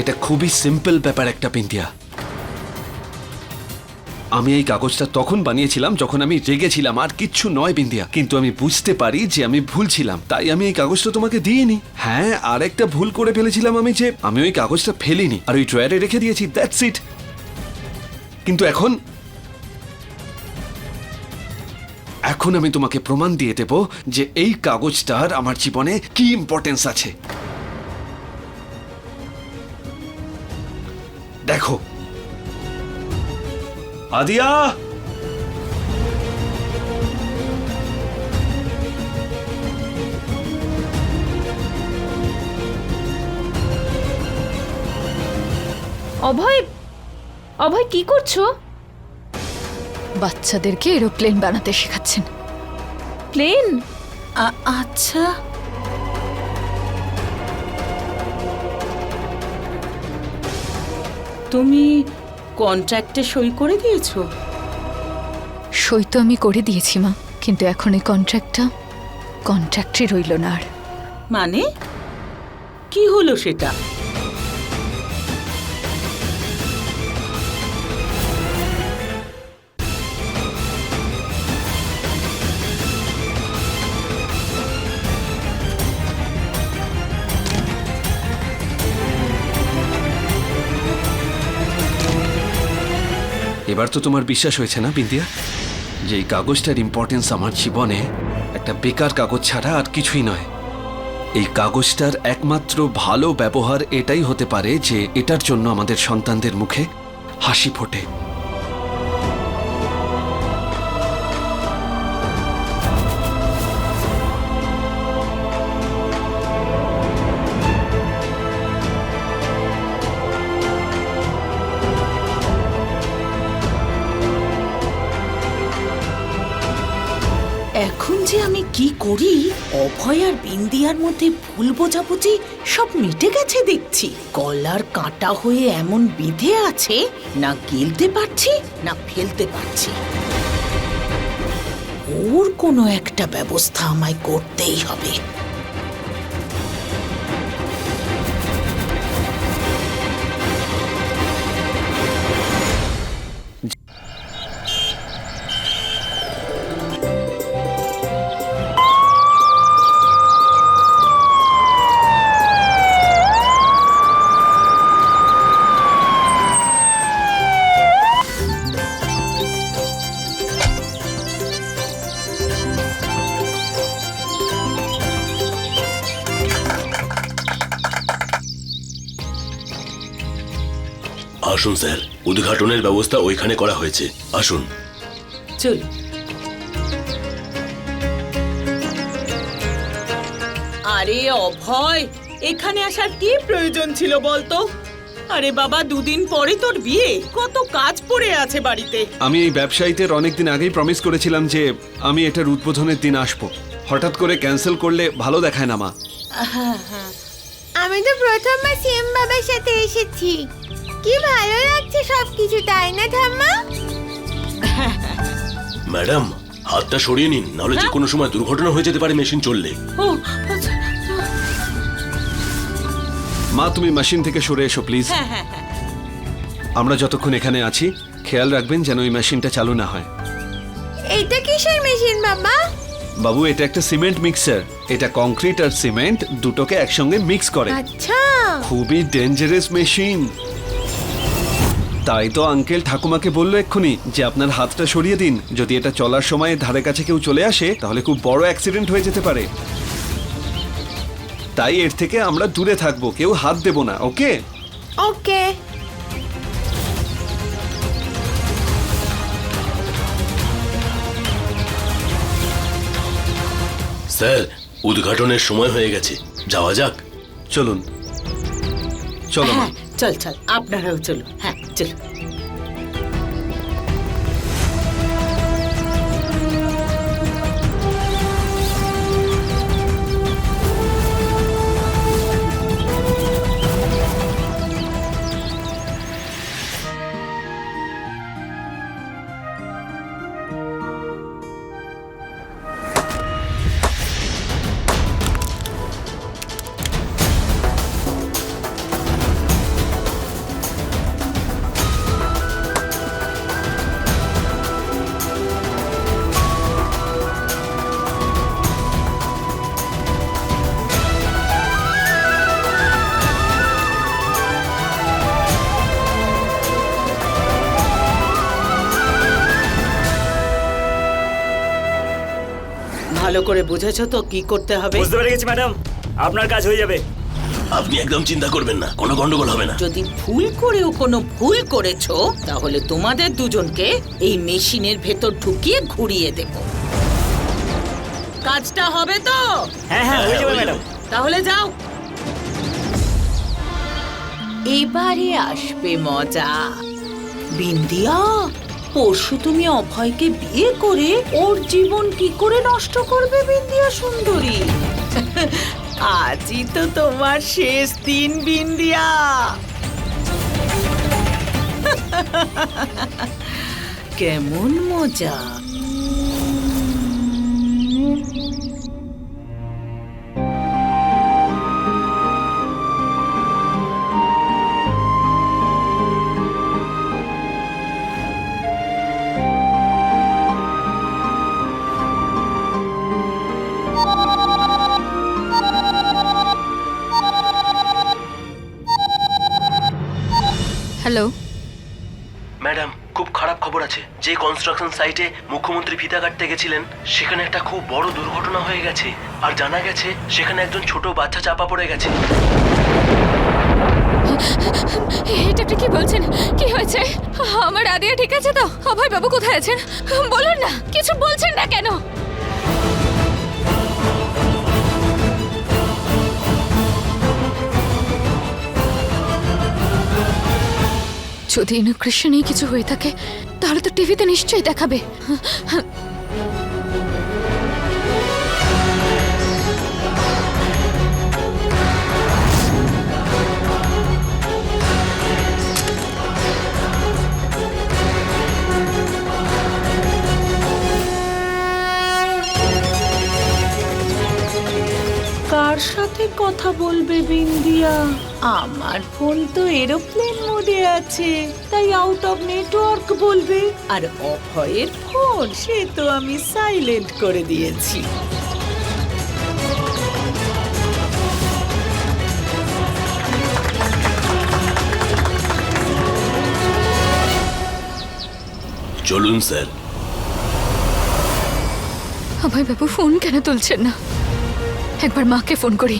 এটা খুবই সিম্পল ব্যাপার একটা বিন্দিয়া আমি এই কাগজটা তখন বানিয়েছিলাম যখন আমি রেগেছিলাম, আর কিচ্ছু নয় বিন্দিয়া কিন্তু আমি বুঝতে পারি যে আমি ভুল ছিলাম, তাই আমি এই কাগজটা তোমাকে দিইনি। হ্যাঁ আর একটা ভুল করে ফেলেছিলাম আমি যে আমি ওই কাগজটা ফেলিনি, আর ওই ড্রয়ারে রেখে দিয়েছি দ্যাটস ইট কিন্তু এখন এখন আমি তোমাকে প্রমাণ দিয়ে দেব যে এই কাগজটার আমার জীবনে কি ইম্পর্টেন্স আছে। দেখো। আদিয়া! অভয় অভয় কি করছ? বাচ্চাদেরকে এরোপ্লেন বানাতে শেখাচ্ছেন। প্লেন? আচ্ছা। তুমি কন্ট্রাক্টে সই করে দিয়েছ? সই তো আমি করে দিয়েছি মা কিন্তু এখন এই কন্ট্রাক্টটা কন্ট্রাক্টে রইল না আর। মানে? কি হলো সেটা? এবার তো তোমার বিশ্বাস হয়েছে না বিন্দিয়া যে এই কাগজটার ইম্পর্টেন্স আমার জীবনে একটা বেকার কাগজ ছাড়া আর কিছুই নয়। এই কাগজটার একমাত্র ভালো ব্যবহার এটাই হতে পারে যে এটার জন্য আমাদের সন্তানদের মুখে হাসি ফোটে। করি অভয় আর বিন্দিয়ার মধ্যে ভুল বোঝাবুঝি সব মিটে গেছে দেখছি। গলার কাঁটা হয়ে এমন বিধে আছে, না গেলতে পারছি, না ফেলতে পারছি। ওর কোনো একটা ব্যবস্থা আমায় করতেই হবে। আসুন স্যার। উদ্ঘাটনের ব্যবস্থা ওইখানে করা হয়েছে। আসুন। চল। আরে অভয় এখানে আসার কি প্রয়োজন ছিল বলতো? আরে বাবা দুদিন পরে তোর বিয়ে। কত কাজ পড়ে আছে বাড়িতে। আমি এই ব্যবসায়ীদের অনেকদিন আগেই প্রমিস করেছিলাম যে আমি এটার উদ্বোধনের দিন আসব। হঠাৎ করে ক্যান্সেল করলে ভালো দেখায় না মা। আমি তো প্রথমবার সিএম বাবার সাথে এসেছি। কি ভালো লাগছে সবকিছু তাই না ঠাম্মা? ম্যাডাম হাতটা সরিয়ে নিন নাহলে যে কোনো সময় দুর্ঘটনা হয়ে যেতে পারে মেশিন চললে। মা তুমি মেশিন থেকে সরে এসো প্লিজ। হ্যাঁ হ্যাঁ হ্যাঁ। আমরা যতক্ষণ এখানে আছি খেয়াল রাখবেন যেন ওই মেশিনটা চালু না হয়। এইটা কিসের মেশিন বাবা বাবু এটা একটা সিমেন্ট মিক্সার। এটা কংক্রিট আর সিমেন্ট দুটোকে একসঙ্গে মিক্স করে। আচ্ছা। খুবই ডেঞ্জারাস মেশিন। তাই তো আঙ্কেল ঠাকুমাকে বলল এক্ষুনি যে আপনার হাতটা সরিয়ে দিন। যদি এটা চলার সময় ধারে কাছে কেউ চলে আসে তাহলে খুব বড় অ্যাক্সিডেন্ট হয়ে যেতে পারে। তাই এর থেকে আমরা দূরে থাকব কেউ হাত দেব না ওকে? ওকে। স্যার উদ্ঘাটনের সময় হয়ে গেছে। যাওয়া যাক। চলুন। চলো মা। হ্যাঁ চল চল আপনারাও চলো হ্যাঁ। চল ভালো করে বুঝেছ তো কি করতে হবে? বুঝতে পেরে গেছি ম্যাডাম। আপনার কাজ হয়ে যাবে। আপনি একদম চিন্তা করবেন না কোনো গন্ডগোল হবে না। যদি ভুল করেও কোনো ভুল করেছ তাহলে তোমাদের দুজনকে এই মেশিনের ভেতর ঢুকিয়ে ঘুরিয়ে দেব। কাজটা হবে তো? হ্যাঁ হ্যাঁ হয়ে যাবে ম্যাডাম। তাহলে যাও। এবারে আসবে মজা। বিন্দিয়া পরশু তুমি অভয়কে বিয়ে করে ওর জীবন কি করে নষ্ট করবে বিন্দিয়া সুন্দরী? আজই তো তোমার শেষ দিন, বিন্দিয়া। কেমন মজা। ম্যাডাম, খুব খারাপ খবর আছে। যে কনস্ট্রাকশন সাইটে মুখ্যমন্ত্রী ফিতা কাটতে গেছিলেন, সেখানে একটা খুব বড় দুর্ঘটনা হয়ে গেছে। আর জানা গেছে, সেখানে একজন ছোট বাচ্চা চাপা পড়ে গেছে। এটা কি বলছেন? কি হয়েছে? আমার আদিয়া ঠিক আছে তো? অভয় বাবু কোথায় আছেন? বলুন না, কিছু বলছেন না কেন? যদি ইনক্রেশনেই কিছু হয়ে থাকে, তাহলে তো টিভিতে নিশ্চয়ই দেখাবে। কার সাথে কথা বলবে বিন্দিয়া? আমার ফোন তো এরোপ্লেন মোডে আছে তাই আউট অফ নেটওয়ার্ক বলবে। আর অভয়ের ফোন সে তো আমি সাইলেন্ট করে দিয়েছি। চলুন স্যার। অভয় বাবু ফোন কেন তুলছেন না? একবার মাকে ফোন করি।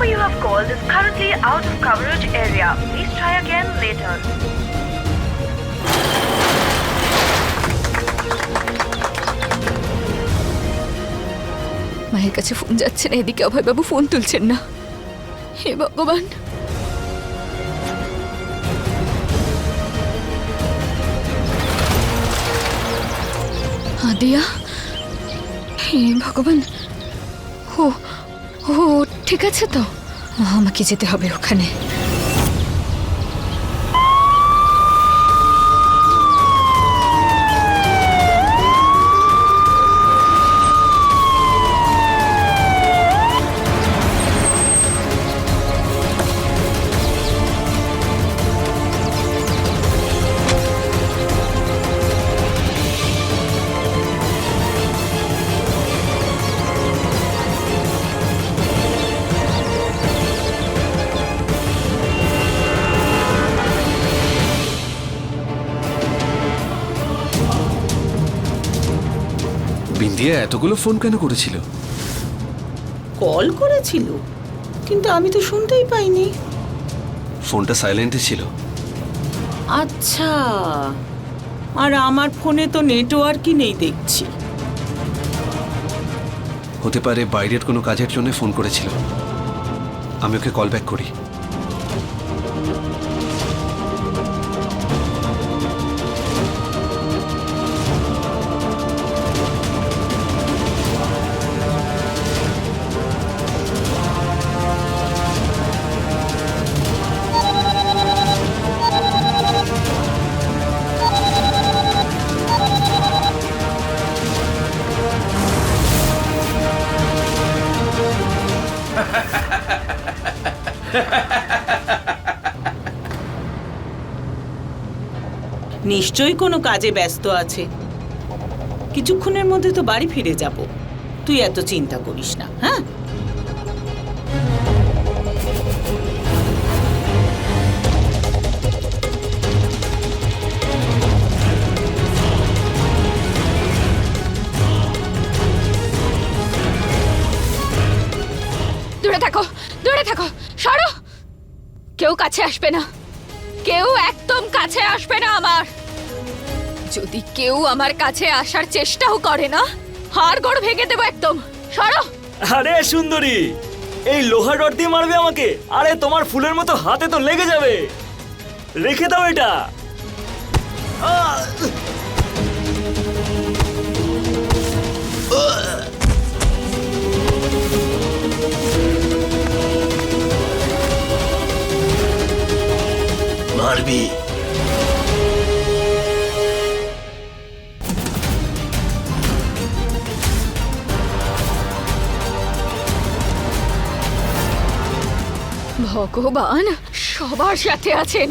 number you have called is currently out of coverage area. Please try again later. মায়ের কাছে ফোন যাচ্ছে না এদিকে অভয়বাবু ফোন তুলছেন না হে ভগবান আদিয়া হে ভগবান ও ও ঠিক আছে তো। আমাকে যেতে হবে ওখানে। বিন্দিয়া এতগুলো ফোন কেন করেছিল? কল করেছিল কিন্তু আমি তো শুনতেই পাইনি। ফোনটা সাইলেন্টে ছিল। আচ্ছা আর আমার ফোনে তো নেটওয়ার্কই নেই দেখছি। হতে পারে বাইরের কোনো কাজের জন্য ফোন করেছিল। আমি ওকে কল ব্যাক করি। নিশ্চয়ই কোনো কাজে ব্যস্ত আছে। কিছুক্ষণের মধ্যে তো বাড়ি ফিরে যাব। তুই এত চিন্তা করিস না হ্যাঁ? দূরে থাকো দূরে থাকো, সরো। কেউ কাছে আসবে না। কেউ একদম কাছে আসবে না আমার। যদি কেউ আমার কাছে আসার চেষ্টাও করে না হাড় গোড় ভেঙে দেবো একদম। সরো। আরে সুন্দরী এই লোহা রড দিয়ে মারবে আমাকে আরে তোমার ফুলের মতো হাতে তো লেগে যাবে। রেখে দাও এটা। মারবি। ভগবান সবার সাথে আছেন।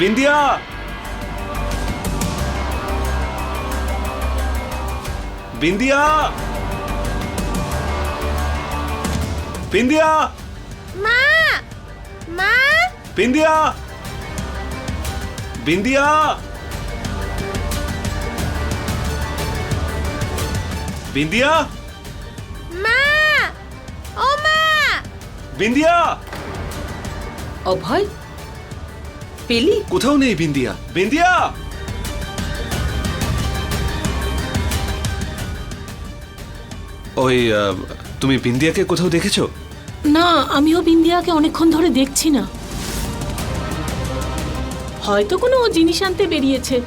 বিন্দিয়া বিন্দিয়া বিন্দিয়া মা মা বিন্দিয়া বিন্দিয়া বিন্দিয়া মা ও মা বিন্দিয়া অভয় পেলি? কোথাও নেই বিন্দিয়া। বিন্দিয়া! ওই আহ, তুমি বিন্দিয়াকে কোথাও দেখেছ? না আমিও বিন্দিয়াকে অনেকক্ষণ ধরে দেখছি না। হয়তো কোনো ও জিনিস আনতে বেরিয়েছে।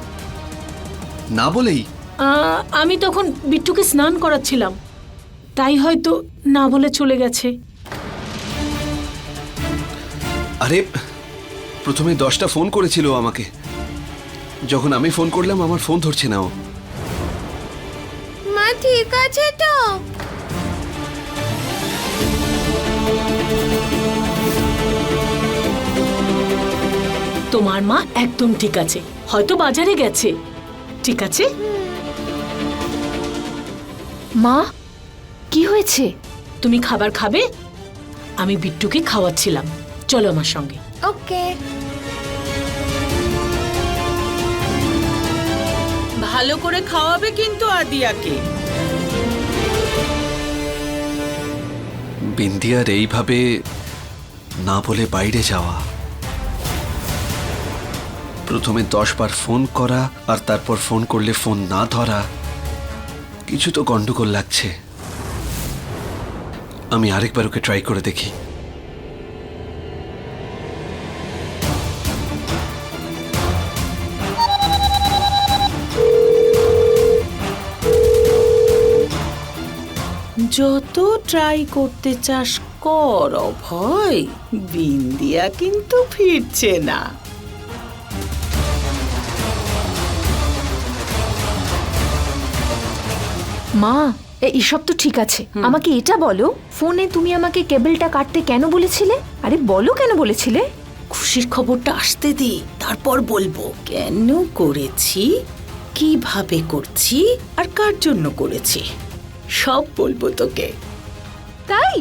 না বলেই? আহ, আমি তখন বিট্টুকে স্নান করাচ্ছিলাম। তাই হয়তো না বলে চলে গেছে। আরে প্রথমে দশটা ফোন করেছিল আমাকে। যখন আমি ফোন করলাম আমার ফোন ধরছে না ও। মা ঠিক আছে তো? তোমার মা একদম ঠিক আছে। হয়তো বাজারে গেছে। ঠিক আছে? মা কি হয়েছে? তুমি খাবার খাবে? আমি বিট্টুকে খাওয়াচ্ছিলাম। চলো আমার সঙ্গে। ওকে। ভালো করে খাওয়াবে কিন্তু আদিয়াকে। বিন্দিয়ার এইভাবে না বলে বাইরে যাওয়া। প্রথমে দশ বার ফোন করা আর তারপর ফোন করলে ফোন না ধরা কিছু তো গন্ডগোল লাগছে। আমি আরেকবার ওকে ট্রাই করে দেখি। যত ট্রাই করতে চাস কর অভয়। বিন্দিয়া কিন্তু ফিরছে না। মা এ- এসব তো ঠিক আছে। আমাকে এটা বলো ফোনে তুমি আমাকে কেবলটা কাটতে কেন বলেছিলে? আরে বলো কেন বলেছিলে? খুশির খবরটা আসতে দি তারপর বলব কেন করেছি কীভাবে করছি আর কার জন্য করেছি? সব বলব তোকে। তাই?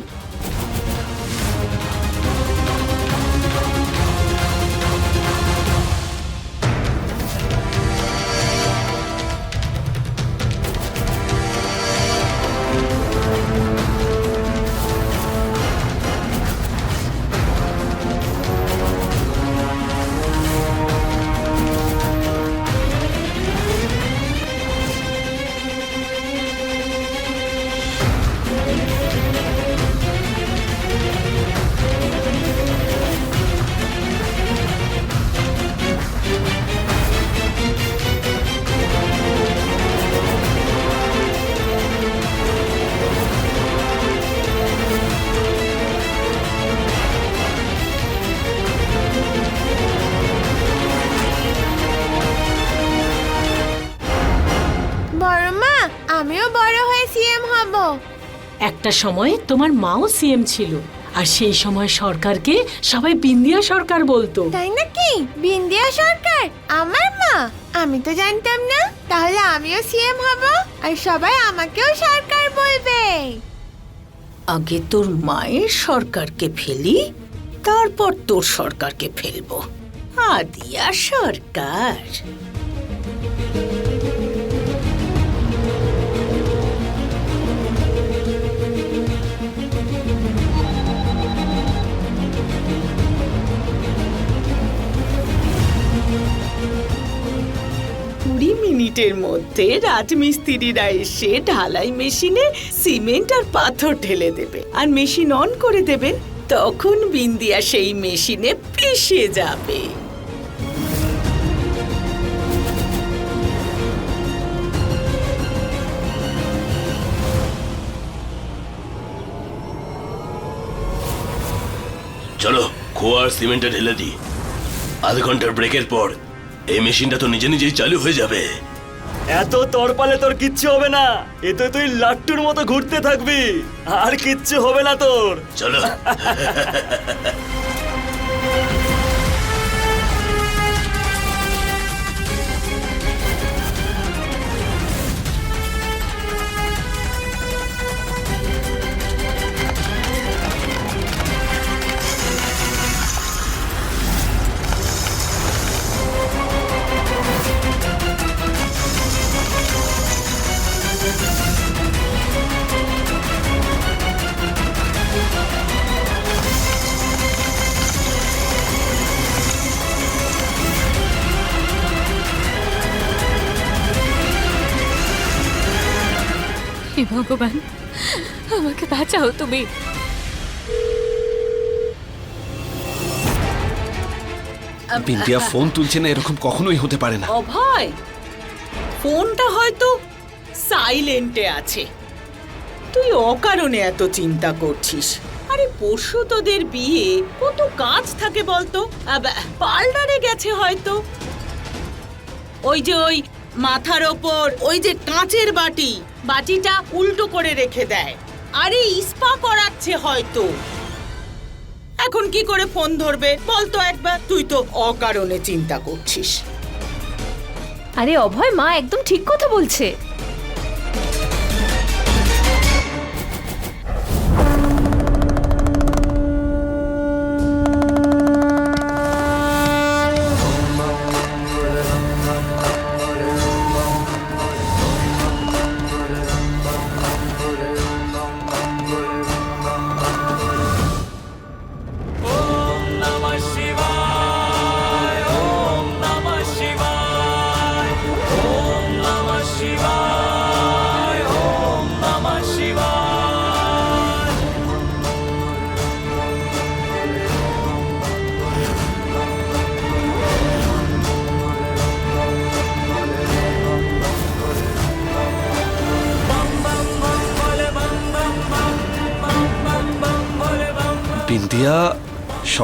একটা সময় তোমার মাও সিএম ছিল আর সেই সময় সরকারকে সবাই বিন্দিয়া সরকার বলতো। তাই নাকি? বিন্দিয়া সরকার? আমার মা? আমি তো জানতাম না। তাহলে আমিও সিএম হব আর সবাই আমাকেও সরকার বলবে। আগে তোর মায়ের সরকারকে ফেলি তারপর তোর সরকারকে ফেলব। আদিয়া সরকার। মিনিটের মধ্যে রাজমিস্ত্রিরা এসে ঢালাই মেশিনে সিমেন্ট আর পাথর ঢেলে দেবে। আর মেশিন অন করে দেবে তখন বিন্দিয়া সেই মেশিনে পিষে যাবে। চলো, খোয়া আর সিমেন্টে ঢেলে দিই। আধ ঘণ্টার ব্রেকের পর, এই মেশিনটা তো নিজে নিজেই চালু হয়ে যাবে। এত তরপালে তোর কিচ্ছু হবে না। এতে তুই লাট্টুর মতো ঘুরতে থাকবি। আর কিচ্ছু হবে না তোর। চলো। ভগবান আমাকে বাঁচাও তুমি। বিন্দিয়া ফোন তুলছে না এরকম কখনোই হতে পারে না। অভয় ফোনটা হয়তো সাইলেন্টে আছে। তুই অকারণে এত চিন্তা করছিস। আরে পরশু তোদের বিয়ে কত কাজ থাকে বলতো? পার্লারে গেছে হয়তো। ওই যে ওই মাথার ওপর ওই যে কাঁচের বাটি। বাটিটা উল্টো করে রেখে দেয়। আরে, ইস্পা করাচ্ছে হয়তো। এখন কি করে ফোন ধরবে? বলতো একবার। তুই তো অকারণে চিন্তা করছিস। আরে, অভয় মা, একদম ঠিক কথা বলছে।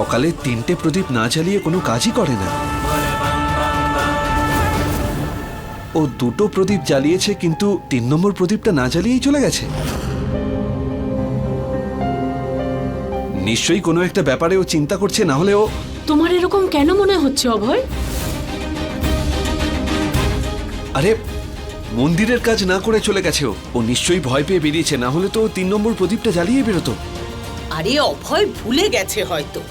সকালে তিনটে প্রদীপ না জ্বালিয়ে কোনো কাজই করে না। ও দুটো প্রদীপ জ্বালিয়েছে কিন্তু তিন নম্বর প্রদীপটা না জ্বালিয়েই চলে গেছে। নিশ্চয়ই কোনো একটা ব্যাপারে ও চিন্তা করছে না হলে ও তোমার এরকম কেন মনে হচ্ছে অভয়? আরে মন্দিরের কাজ না করে চলে গেছে ও। ও নিশ্চয়ই ভয় পেয়ে বেরিয়েছে না হলে তো তিন নম্বর প্রদীপটা জ্বালিয়ে বেরোতো। আরে অভয় ভুলে গেছে হয়তো।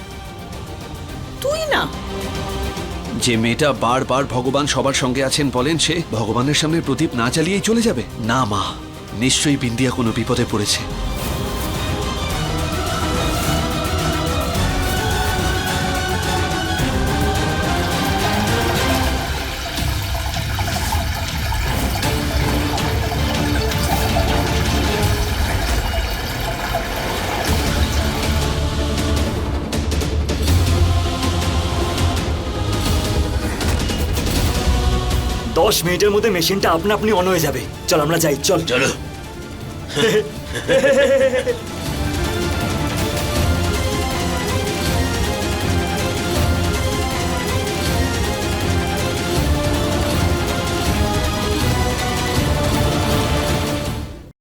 তুই না। যে মেয়েটা বারবার ভগবান সবার সঙ্গে আছেন বলেন সে ভগবানের সামনে প্রদীপ না চালিয়েই চলে যাবে? না, মা। নিশ্চয়ই বিন্দিয়া কোনো বিপদে পড়েছে। দশ মিনিটের মধ্যে মেশিনটা আপনা আপনি অন হয়ে যাবে। চল আমরা যাই চল। চলো।